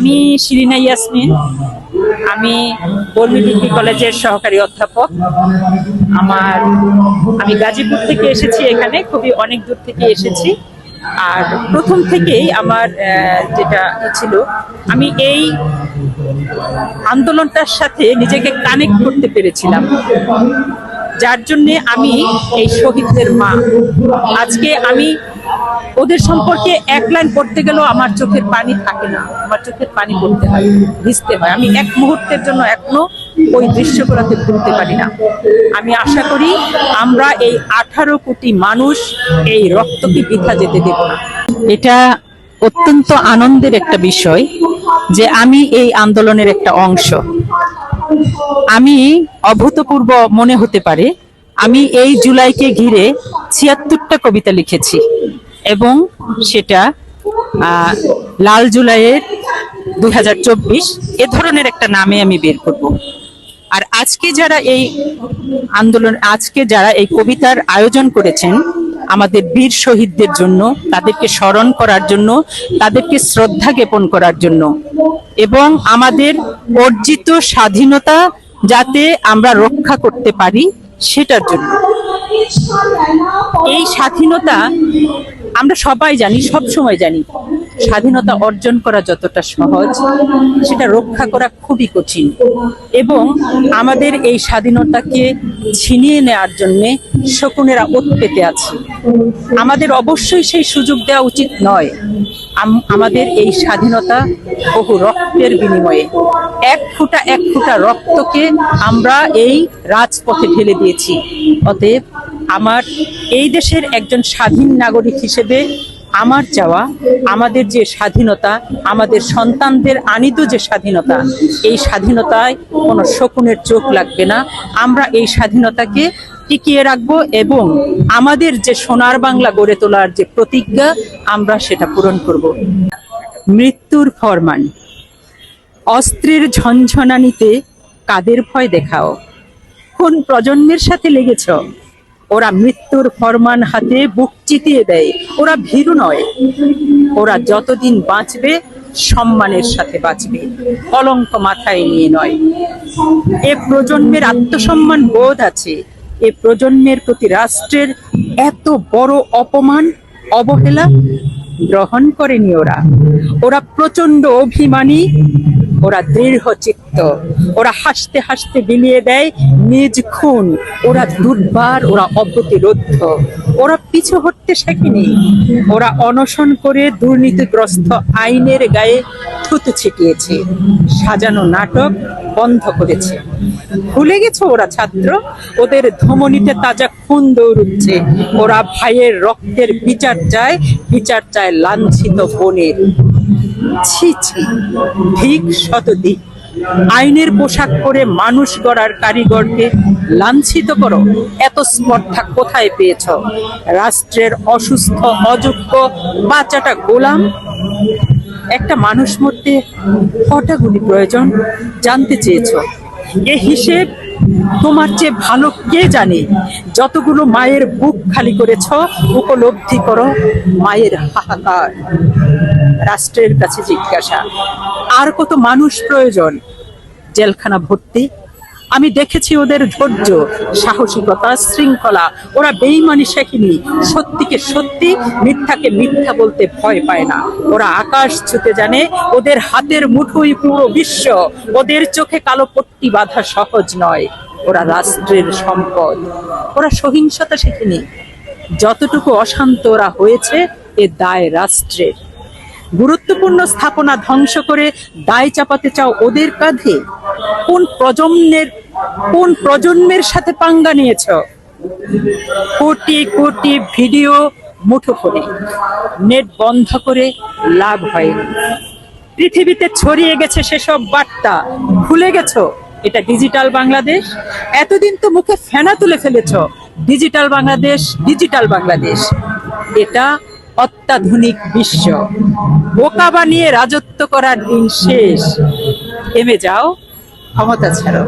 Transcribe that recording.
আমি শিরিনা ইয়াসমিন। আমি বর্মি ডিগ্রি কলেজের সহকারী অধ্যাপক। আমার, আমি গাজীপুর থেকে এসেছি এখানে, খুবই অনেক দূর থেকে এসেছি। আর প্রথম থেকেই আমার যেটা ছিল, আমি এই আন্দোলনটার সাথে নিজেকে কানেক্ট করতে পেরেছিলাম। যার জন্যে আমি এই শহীদদের মা। আজকে আমি ওদের সম্পর্কে এক লাইন পড়তে গেলেও আমার চোখের পানি থাকে না। আমার চোখের পানি পড়তে হয়, ভিজতে হয়। আমি এক মুহূর্তের জন্য এখনও ওই দৃশ্যগুলোকে ভুলতে পারি না। আমি আশা করি আমরা এই আঠারো কোটি মানুষ এই রক্তকে বৃথা যেতে দেব না। এটা অত্যন্ত আনন্দের একটা বিষয় যে আমি এই আন্দোলনের একটা অংশ। আমি অভূতপূর্ব মনে হতে পারে, আমি এই জুলাইকে ঘিরে ছিয়াত্তরটা কবিতা লিখেছি। এবং সেটা লাল জুলাইয়ের দুই হাজার চব্বিশ। এ ধরনের একটা নামে আমি বের করব। আর আজকে যারা এই আন্দোলন, আজকে যারা এই কবিতার আয়োজন করেছেন, আমাদের বীর শহীদদের জন্য, তাদেরকে স্মরণ করার জন্য, তাদেরকে শ্রদ্ধা জ্ঞাপন করার জন্য এবং আমাদের অর্জিত স্বাধীনতা যাতে আমরা রক্ষা করতে পারি, সেটার জন্য। এই স্বাধীনতা আমরা সবাই জানি, সব সময় জানি, স্বাধীনতা অর্জন করা যতটা সহজ, সেটা রক্ষা করা খুবই কঠিন। এবং আমাদের এই স্বাধীনতাকে ছিনিয়ে নেওয়ার জন্য শকুনেরা ওত পেতে আছে। আমাদের অবশ্যই সেই সুযোগ দেওয়া উচিত নয়। আম- আমাদের এই স্বাধীনতা বহু রক্তের বিনিময়ে। এক ফুটা এক ফুটা রক্তকে আমরা এই রাজপথে ঢেলে দিয়েছি। অতএব আমার এই দেশের একজন স্বাধীন নাগরিক হিসেবে আমার চাওয়া, আমাদের যে স্বাধীনতা, আমাদের সন্তানদের আনিত যে স্বাধীনতা, এই স্বাধীনতায় কোনো শকুনের চোখ লাগবে না। আমরা এই স্বাধীনতাকে টিকিয়ে রাখব এবং আমাদের যে সোনার বাংলা গড়ে তোলার যে প্রতিজ্ঞা, আমরা সেটা পূরণ করব। মৃত্যুর ফরমান। অস্ত্রের ঝনঝনানিতে কাদের ভয় দেখাও? কোন প্রজন্মের সাথে লেগেছ? ওরা মৃত্যুর ফরমান হাতে বুক চিতিয়ে দেয়। ওরা ভীরু নয়। ওরা যতদিন বাঁচবে, সম্মানের সাথে বাঁচবে। কলঙ্ক মাথায় নিয়ে নয়। এ প্রজন্মের আত্মসম্মান বোধ আছে। এ প্রজন্মের প্রতি রাষ্ট্রের এত বড় অপমান, অবহেলা গ্রহণ করেনি ওরা। ওরা প্রচণ্ড অভিমানী ওরা দৃঢ় চিত্ত ওরা হাসতে হাসতে বিলিয়ে দেয় নিজ খুন, ওরা দুর্বার, ওরা অপ্রতিরোধ ওরা পিছু হটতে শেখেনি, ওরা অনশন করে দুর্নীতিগ্রস্ত আইনের গায়ে থুতু ছিটিয়েছে, সাজানো নাটক বন্ধ করেছে। ভুলে গেছে ওরা ছাত্র? ওদের ধমনীতে তাজা খুন দৌড়ুচ্ছে, ওরা ভাইয়ের রক্তের বিচার চায় বিচার চায় লাঞ্ছিত বোনের। ছি ছি। ঠিক শতদিক আইনের পোশাক পরে মানুষ গড়ার কারিগরকে লাঞ্ছিত করো, এত স্পর্ধা কোথায় পেয়েছ? রাষ্ট্রের অসুস্থ, অযোগ্য, বাচ্চাটা গোলাম? একটা মানুষ মরতে কটা গুলি প্রয়োজন? জানতে চেয়েছ। এ হিসেব তোমার চেয়ে ভালো কে জানে? যতগুলো মায়ের বুক খালি করেছ, উপলব্ধি করো, মায়ের হাহাকার। রাষ্ট্রের কাছে জিজ্ঞাসা, আর কত মানুষ প্রয়োজন? জেলখানা ভর্তি। আমি দেখেছি ওদের ধৈর্য, সাহসিকতা, শৃঙ্খলা। ওরা বেইমানি শেখেনি। সত্যিকে সত্যি, মিথ্যাকে মিথ্যা বলতে ভয় পায় না। ওরা আকাশ ছুতে জানে, ওদের হাতের মুঠোই পুরো বিশ্ব। ওদের চোখে কালো পট্টি বাঁধা সহজ নয়। ওরা রাষ্ট্রের সম্পদ। ওরা সহিংসতা শেখেনি। যতটুকু অশান্ত ওরা হয়েছে, এ দায় রাষ্ট্রের। গুরুত্বপূর্ণ স্থাপনা ধ্বংস করে দায় চাপাতে চাও ওদের কাঁধে? কোন প্রজন্মের কোন প্রজন্মের সাথে পাঙ্গা নিয়েছ? কোটি কোটি ভিডিও মুঠো করে, নেট বন্ধ করে লাভ হয়নি পৃথিবীতে ছড়িয়ে গেছে সেসব বার্তা। ভুলে গেছো? এটা ডিজিটাল বাংলাদেশ? এতদিন তো মুখে ফেনা তুলে ফেলেছ। Digital Bangladesh digital Bangladesh. এটা অত্যাধুনিক বিশ্ব। বোকা বানিয়ে রাজত্ব করার দিন শেষ। থেমে যাও ক্ষমতা ছাড়ো।